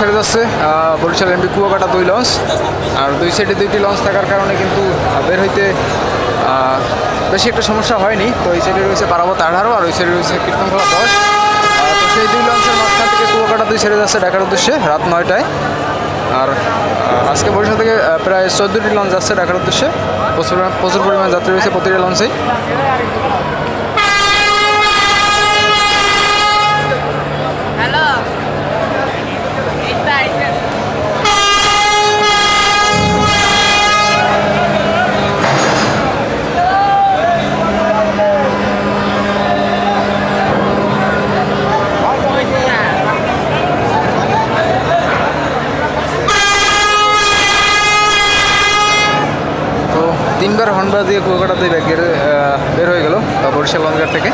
ছেড়ে যাচ্ছে বরিশাল এমবি কুয়াকাটা দুই লঞ্চ। আর দুই সাইডে দুইটি লঞ্চ থাকার কারণে কিন্তু বের হইতে বেশি একটা সমস্যা হয়নি। তো এই সাইডে রয়েছে পারাবত আঠারো, আর ওই সাইডে রয়েছে কীর্তনখোলা দশ। তো সেই দুই লঞ্চের মাঝখান থেকে কুয়াকাটা দুই সাইডে যাচ্ছে ঢাকার উদ্দেশ্যে, রাত নয়টায়। আর আজকে বরিশাল থেকে প্রায় চোদ্দোটি লঞ্চ যাচ্ছে ঢাকার উদ্দেশ্যে। প্রচুর প্রচুর পরিমাণ যাত্রী রয়েছে প্রতিটা লঞ্চেই। তিনবার হর্নবা দিয়ে কুয়াকাটা দিয়ে ব্যাগ বের হয়ে গেল বরিশাল লঞ্চঘাট থেকে।